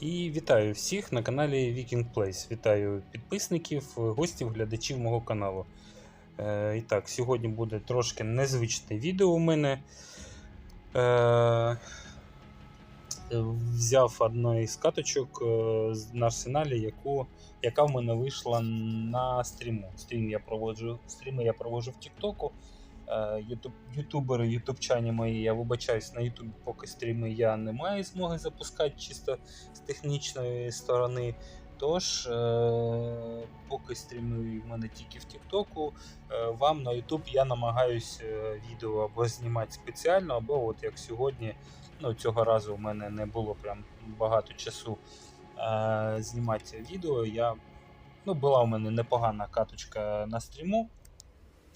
І вітаю всіх на каналі Viking Place. Вітаю підписників, гостів, глядачів мого каналу. Е, і так, сьогодні буде трошки незвичне відео у мене. Е, взяв одну із каточок е, на арсеналі, яку, яка в мене вийшла на стріму. Стрім я проводжу, стріми я проводжу в Тіктоку. Е, Ютуб, ютубери, ютубчані мої, я вибачаюсь, на Ютубі поки стріми я не маю змоги запускати чисто з технічної сторони. Тож, е, поки стрімую в мене тільки в Тіктоку, е, вам на Ютуб я намагаюсь відео або знімати спеціально, або от як сьогодні, ну цього разу у мене не було прям багато часу знімати відео. Я, ну, була у мене непогана каточка на стріму.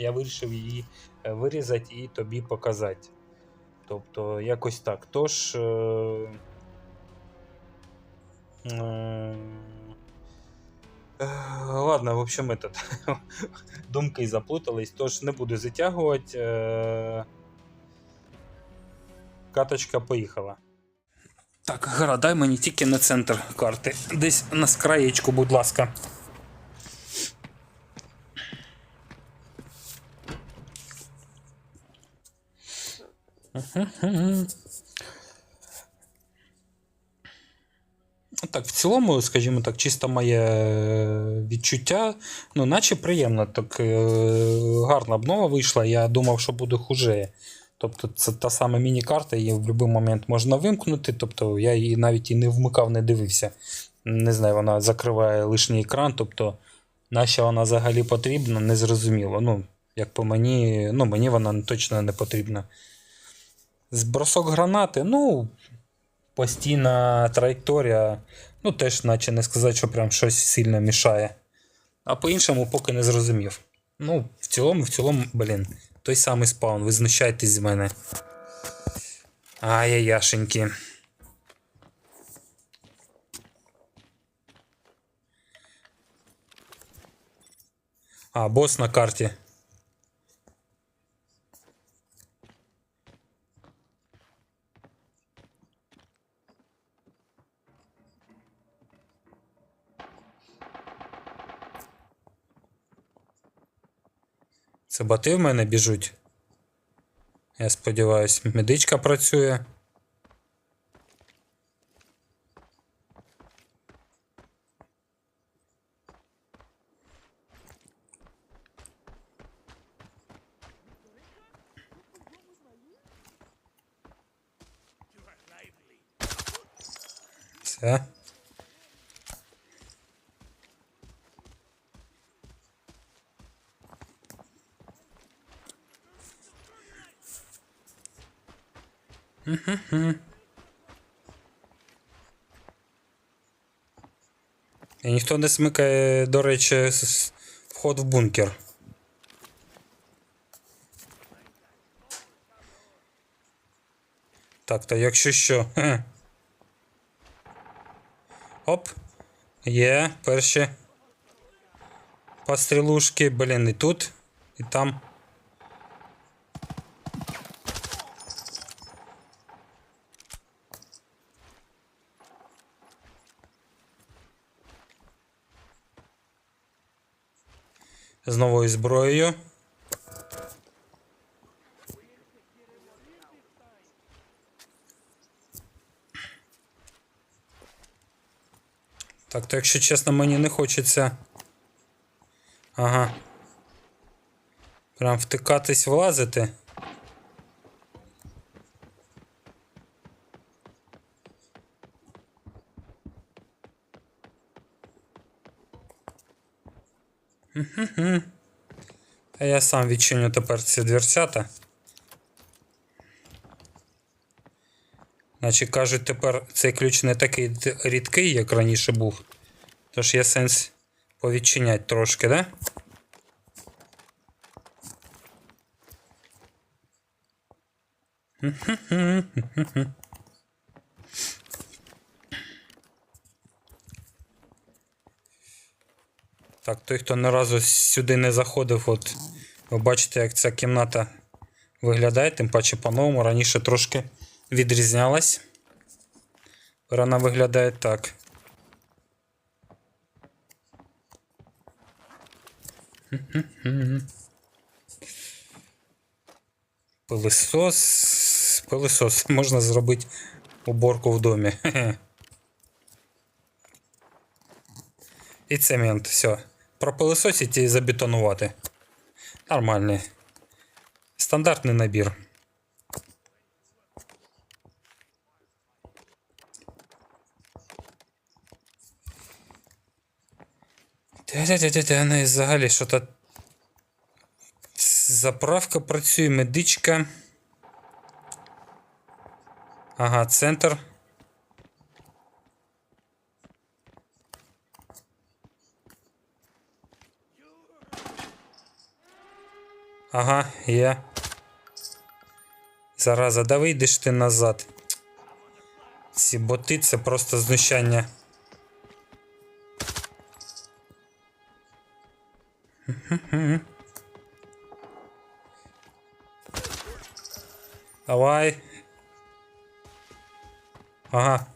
Я вирішив її е, вирізати і тобі показати. Тобто, якось так. Тож. Е, е, е, Ладно, в общем, этот, думки заплутались, тож не буду затягувати. Е, Каточка поїхала. Так, гра, дай мені тільки на центр карти. Десь на скраєчку, будь ласка. Так, в цілому, скажімо так, чисто моє відчуття, ну, наче приємно, так е, гарна обнова вийшла. Я думав, що буде хуже. Тобто, це та сама міні-карта, її в будь-який момент можна вимкнути. Тобто я її навіть і не вмикав, не дивився. Не знаю, вона закриває лишній екран. Тобто, нащо вона взагалі потрібна, незрозуміло. Ну, як по мені, ну, мені вона точно не потрібна. Збросок гранати, ну, постійна траєкторія, ну теж, наче не сказати, що прям щось сильно мішає. А по-іншому поки не зрозумів. Ну, в цілому, в цілому, блін, той самий спаун, ви знущайтесь з мене. Ай-яшеньки. А, бос на карті. Це боти в мене біжуть. Я сподіваюсь, медичка працює. Все. І ніхто не смикає, до речі, вход в бункер. Так, то якщо що. Оп. Є перші пострілушки, блін, і тут, і там. З новою зброєю. Так, то якщо чесно, мені не хочеться. Ага. Прям втикатись, влазити. А я сам відчиню тепер ці дверцята. Значить, кажуть, тепер цей ключ не такий рідкий, як раніше був. Тож є сенс повідчиняти трошки, да? Так, той, хто ні разу сюди не заходив, от ви бачите, як ця кімната виглядає, тим паче по-новому раніше трошки відрізнялась. Вона виглядає так. Пилисос. Пилисос. Можна зробити уборку в домі. І цемент. Все. Пропилисосити і забетонувати. Нормальний. Стандартний набір. Та-та-та-та, ну взагалі що то. Заправка працює, медичка. Ага, центр. Ага, є. Зараза, да вийдеш ти назад. Ці боти це просто знущання. Давай. Ага.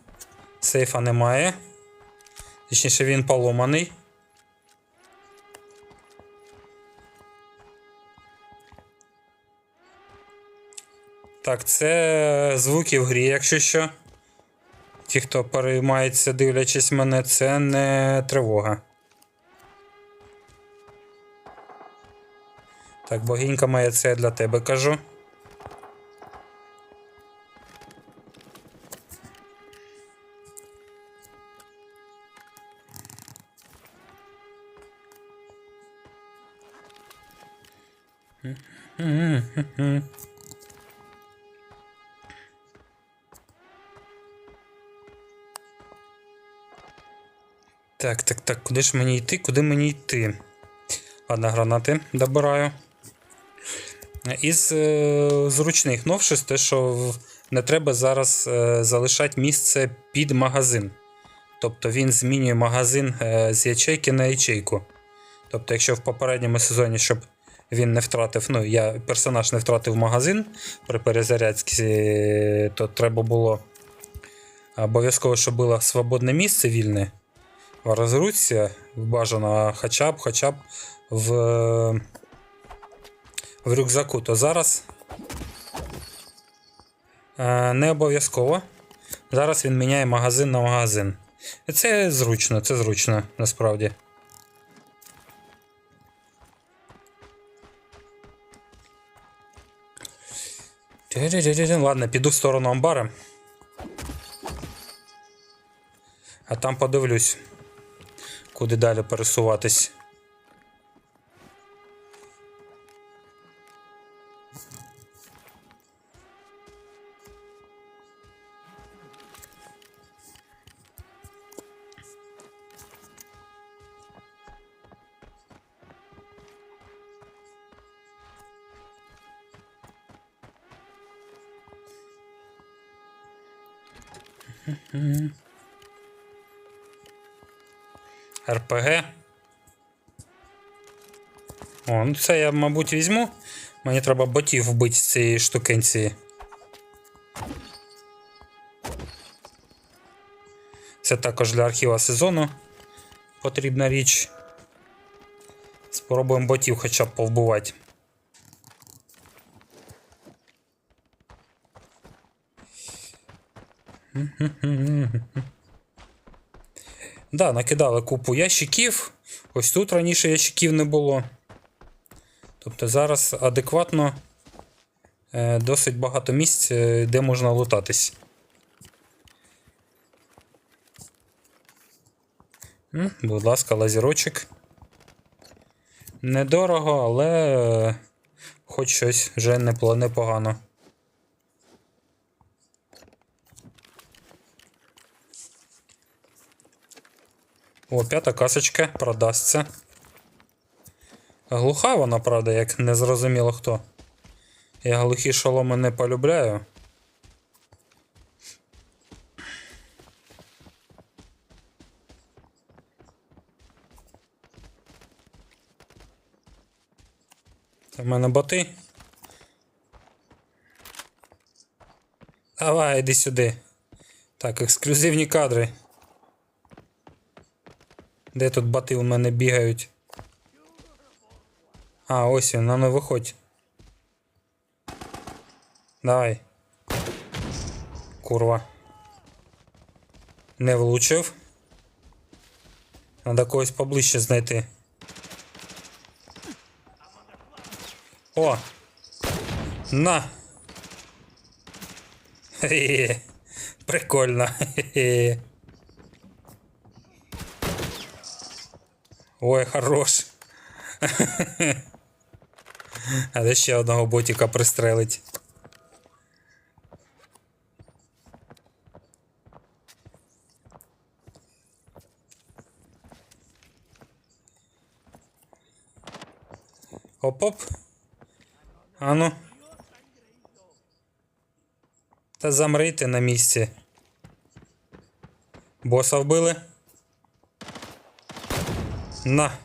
Сейфа немає. Точніше, він поломаний. Так, це звуки в грі, якщо що. Ті, хто переймається, дивлячись мене, це не тривога. Так, богінька моя, це я для тебе кажу. Так, так, так, куди ж мені йти? Куди мені йти? Ладно, гранати добираю. Із е, зручних новшеств те, що не треба зараз е, залишати місце під магазин. Тобто він змінює магазин е, з ячейки на ячейку. Тобто, якщо в попередньому сезоні, щоб він не втратив, ну, я персонаж не втратив магазин при перезарядці, то треба було обов'язково, щоб було свободне місце вільне в бажано хоча б, хоча б в, в рюкзаку, то зараз е, не обов'язково. Зараз він міняє магазин на магазин. Це зручно, це зручно насправді. Ладно, піду в сторону амбара. А там подивлюсь, куди далі пересуватись. РПГ. О, ну це я, мабуть, візьму. Мені треба ботів вбити з цієї штукенції. Це також для архіва сезону потрібна річ. Спробуємо ботів хоча б повбивати. Да, накидали купу ящиків. Ось тут раніше ящиків не було. Тобто зараз адекватно е, досить багато місць, е, де можна лутатись. Будь ласка, лазерочок. Недорого, але е, хоч щось вже непо- непогано. О, п'ята касочка продасться. Глуха вона, правда, як не зрозуміло хто. Я глухі шоломи не полюбляю. Це в мене боти. Давай, іди сюди. Так, ексклюзивні кадри. Де тут бати у мене бігають? А, ось він, на ну виходь. Давай. Курва. Не влучив. Надо когось поближче знайти. О! На! Хе-хе. Прикольно. Хе-хе. Ой, хорош. А де ще одного ботика пристрелить. Оп-оп. Ану. Та замрите на місці. Боса вбили. На.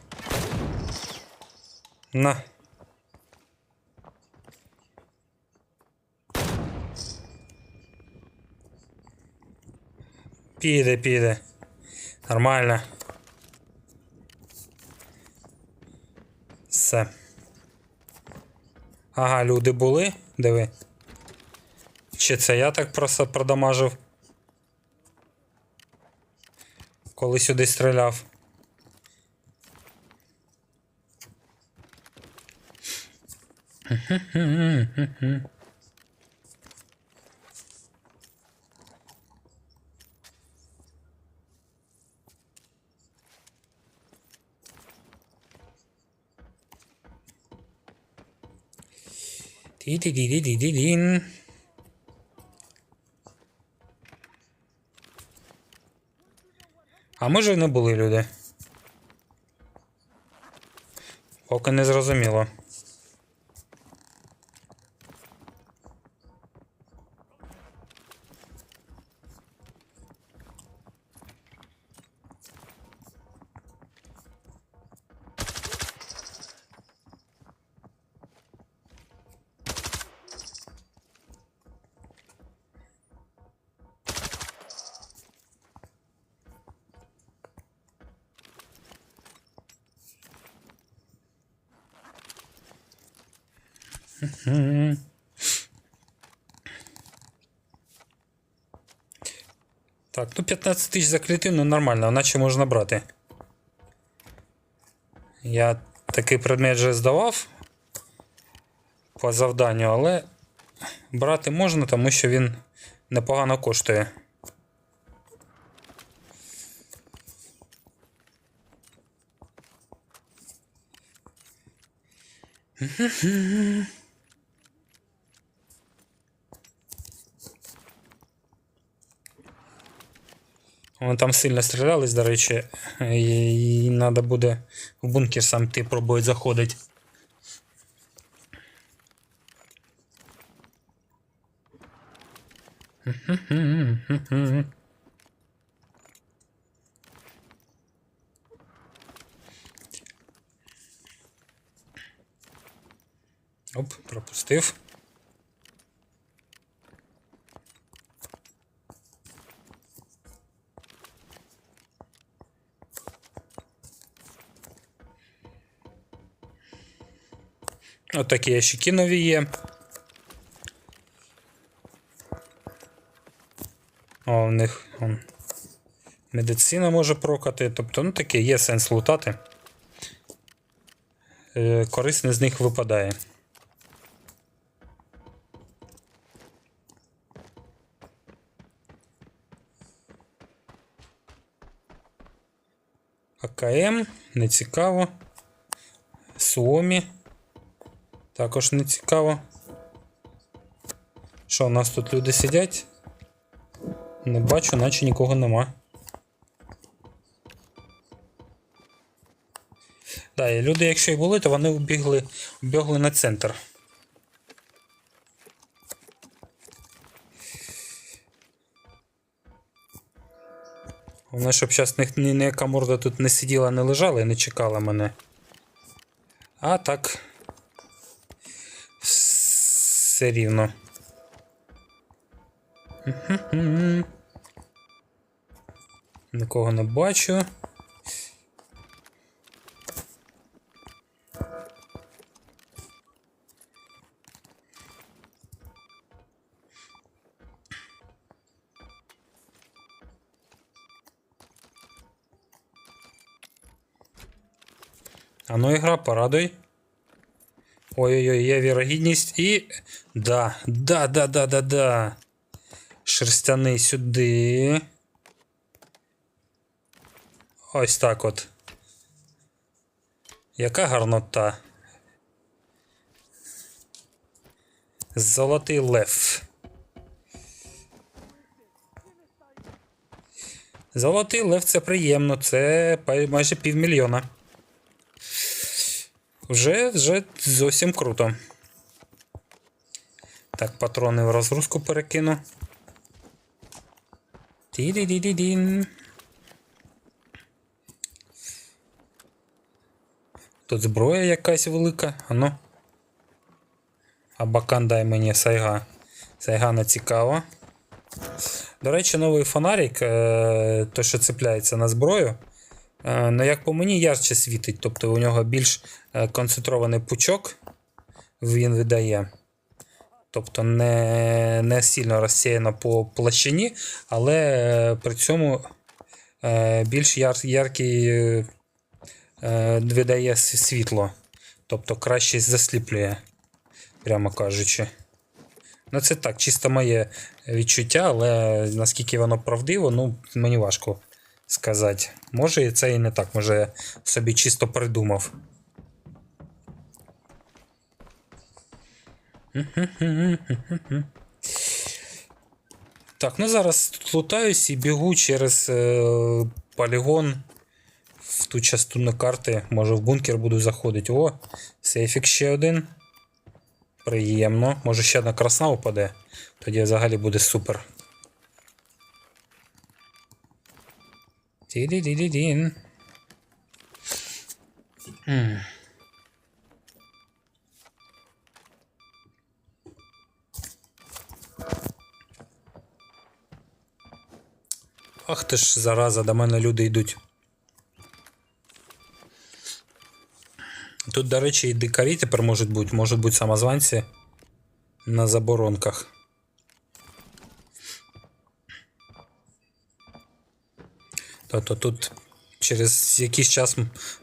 На. Піде, піде. Нормально. Все. Ага, люди були. Диви. Чи це я так просто продамажив? Коли сюди стріляв. Ті-ті-ті-ті-ті-ті-дін. А може не були люди? Поки не зрозуміло. Так, ну 15 тисяч за клітину нормально, наче можна брати. Я такий предмет вже здавав по завданню, але брати можна, тому що він непогано коштує. Вони там сильно стрілялись, до речі, і, треба буде в бункер сам ти пробують заходити. Оп, пропустив. Отакі ящики нові є. О, в них он, медицина може прокати. Тобто, ну таке є сенс лутати. Е, корисне з них випадає. АКМ, не цікаво. Суомі. Також не цікаво. Що, у нас тут люди сидять? Не бачу, наче нікого нема. Да, і люди, якщо і були, то вони убігли, убігли на центр. Головне, щоб зараз ні, ніяка морда тут не сиділа, не лежала і не чекала мене. А так. Все рівно. Нікого не бачу. А ну ігра, порадуй. Ой-ой-ой, є вірогідність і. Да, да, да, да, да, да. Шерстяний сюди. Ось так от. Яка гарнота. Золотий лев. Золотий лев це приємно, це майже півмільйона. Вже, вже зовсім круто. Так, патрони в розгрузку перекину. Ті-ді-ді-ді-дін. Тут зброя якась велика. Ану. А бакан дай мені сайга. Сайга не цікаво. До речі, новий фонарик, е, то що цепляється на зброю. Е, Ну, як по мені, ярче світить, тобто у нього більш е, концентрований пучок він видає. Тобто не, не сильно розсіяно по площині, але е, при цьому більш яр, яркий видає світло. Тобто краще засліплює, прямо кажучи. Ну, це так, чисто моє відчуття, але наскільки воно правдиво, ну, мені важко сказати. Може і це і не так, може я собі чисто придумав. Так, ну зараз тут лутаюсь і бігу через е, полігон в ту частину карти. Може в бункер буду заходити. О, сейфік ще один. Приємно. Може ще одна красна упаде. Тоді взагалі буде супер. М. Ах ти ж зараза, до мене люди йдуть. Тут, до речі, і дикарі тепер можуть бути, можуть бути самозванці на заборонках. Тобто тут через якийсь час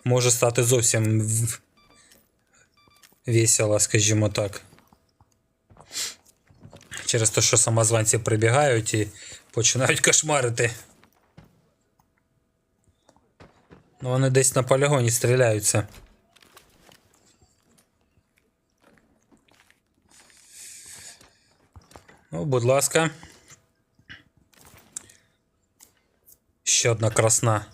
може стати зовсім весело, скажімо так. Через те, що самозванці прибігають і починають кошмарити. Ну, вони десь на полігоні стріляються. Ну, будь ласка. Ще одна красна.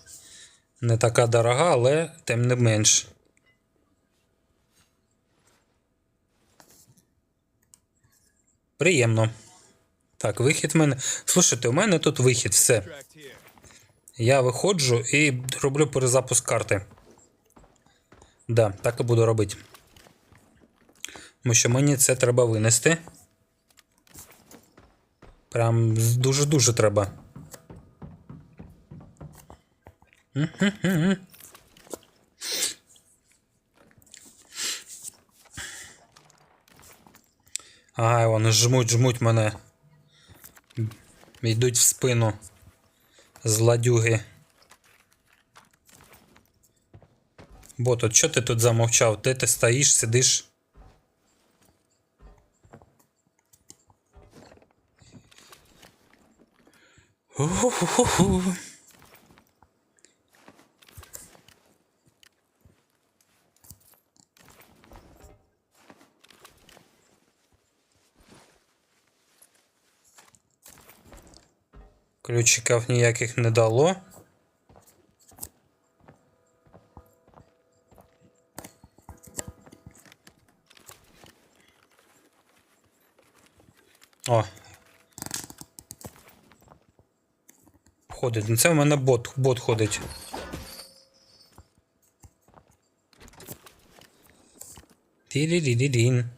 Не така дорога, але тим не менш. Приємно. Так, вихід в мене. Слушайте, у мене тут вихід, все. Я виходжу і роблю перезапуск карти. Да, так і буду робити. Тому що мені це треба винести. Прям дуже-дуже треба. Ага, вони жмуть, жмуть мене. Йдуть в спину. Зладюги. Бот, от що ти тут замовчав? Де ти стоїш, сидиш? Ху-ху-ху-ху. Ключиків ніяких не дало. О. Ходить. Ну це в мене бот, бот ходить. Ті-ді-ді-ді-дін.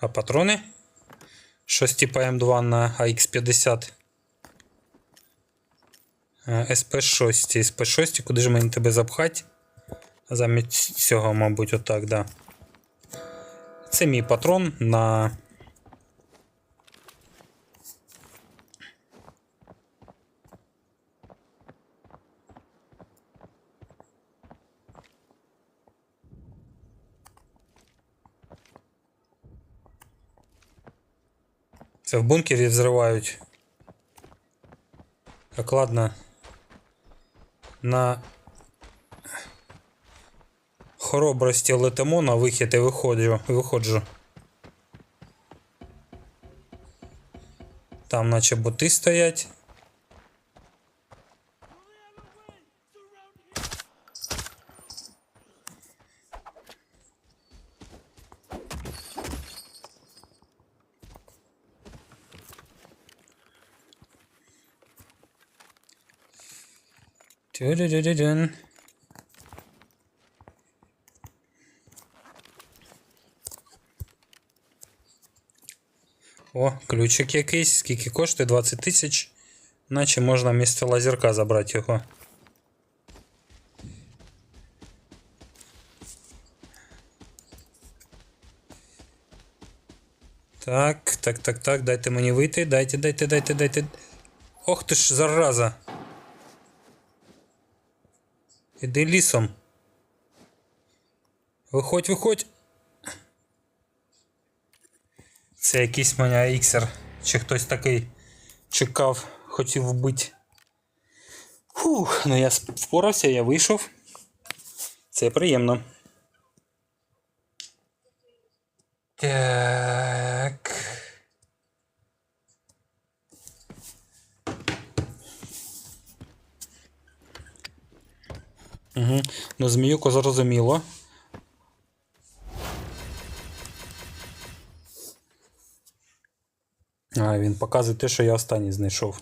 А патрони? Щось типу М2 на AX50. СП6. СП6, куди ж мені тебе запхати? Замість цього, мабуть, отак, да. Це мій патрон на Це в бункері взривають. Так, ладно. На хоробрості летимо на вихід і виходжу. виходжу. Там наче боти стоять. Тю-ду-ду-ду-дун. О, ключик якийсь. Скільки коштує? 20 тисяч. Наче можна вмісто лазерка забрати його. Так, так, так, так, дайте мені вийти. Дайте, дайте, дайте, дайте. Ох ти ж зараза. Іди лісом. Виходь, виходь. Це якийсь мене іксер. Чи хтось такий чекав, хотів вбити. Фух, ну я впорався, я вийшов. Це приємно. Так. Угу. Ну, зміюко зрозуміло. А, він показує те, що я останній знайшов.